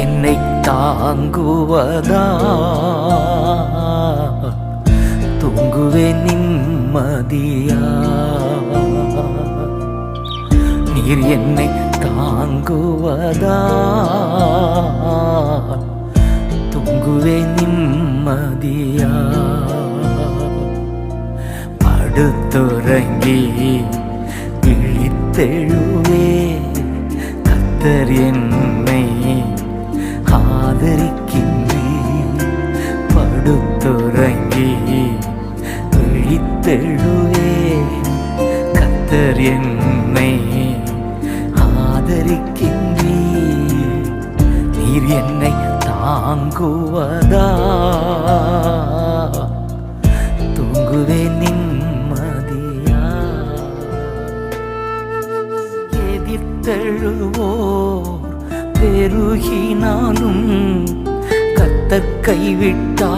என்னை தாங்குவதா? தூங்குவேன் நிம்மதியா? நீர் என்னை தாங்குவதா? தூங்குவேன் நிம்மதியா? படுத்துறங்கி விழித்தெழுவே கத்தர் என் கர்த்தர் என்னை ஆதரிக்கின்றீ நீர் என்னை தாங்குவதா? தூங்குவேன் நிம்மதியா? எதிர்த்தெழுவோர் பெருகினாலும் கத்தர் கைவிட்டா?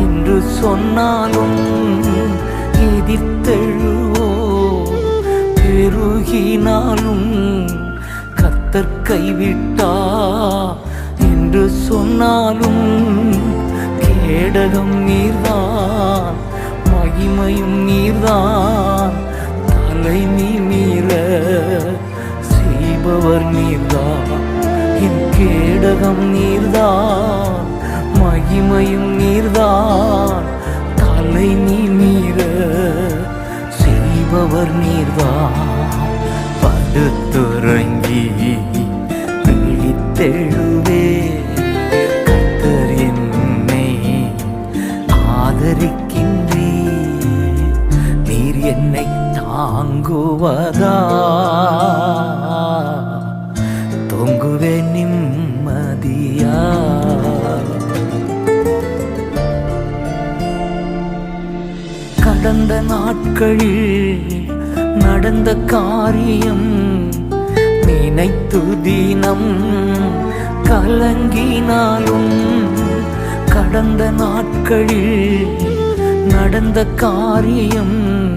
என்று சொன்னாலும் எதிர்த்தெழுவோர் பெருகினாலும் கத்தர் கைவிட்டா என்று சொன்னாலும் கேடகம் நீர்தான் மகிமையும் நீர்தான். தலைமை மீற செய்பவர் நீர்தான். என் கேடகம் நீர்தான். ஆதரிக்கின்றே நீர் என்னை தாங்குவதா? தொங்குவே நிம்மதியா? கடந்த நாட்களில் நடந்த காரியம் நினைத்து தினம் கலங்கினாலும் கடந்த நாட்களில் நடந்த காரியம்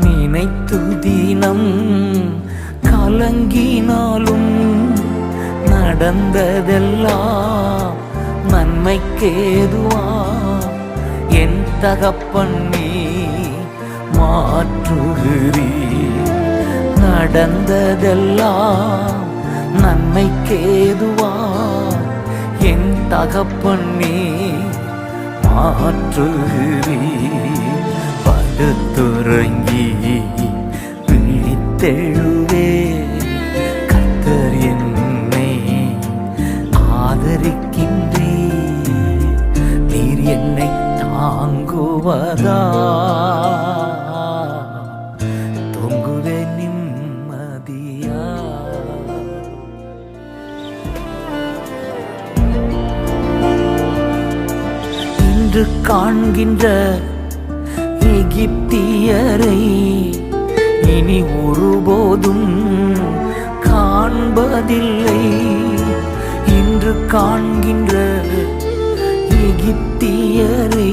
நினைத்து தினம். கலங்கினாலும் நடந்ததெல்லாம் நன்மைக்கேதுவா? என் தகப்பன் நீ மாற்றுகிறீ. நடந்ததெல்லாம் நன்மைக்கேதுவா? தகப்பன் நீ மாற்றுகிறீ படுத்துறங்கி விழித்தெழுவே கத்தர் என்னை ஆதரிக்கின்றே நீர் என்னை தாங்குவதா? இன்று காண்கின்ற எகிப்தியரை இனி ஒருபோதும் காண்பதில்லை. இன்று காண்கின்ற எகிப்தியரை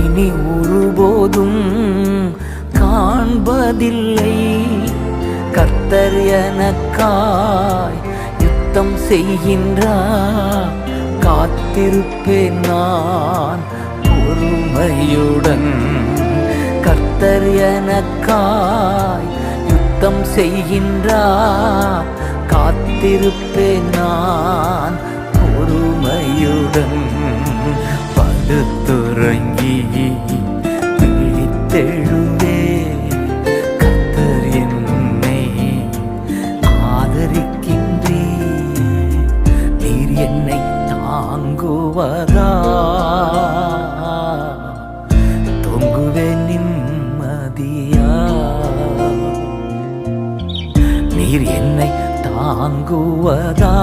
இனி ஒருபோதும் காண்பதில்லை. கர்த்தர் எனக்காய் யுத்தம் செய்கின்றார். காத்திருப்பேன் நான். பொறுமையுடன் கர்த்தர் எனக்காய் யுத்தம் செய்கின்றார். காத்திருப்பேன் நான். பொறுமையுடன் படுத்த தாங்குவதா? தொங்குவே நிம்மதியா? நீர் என்னை தாங்குவதா?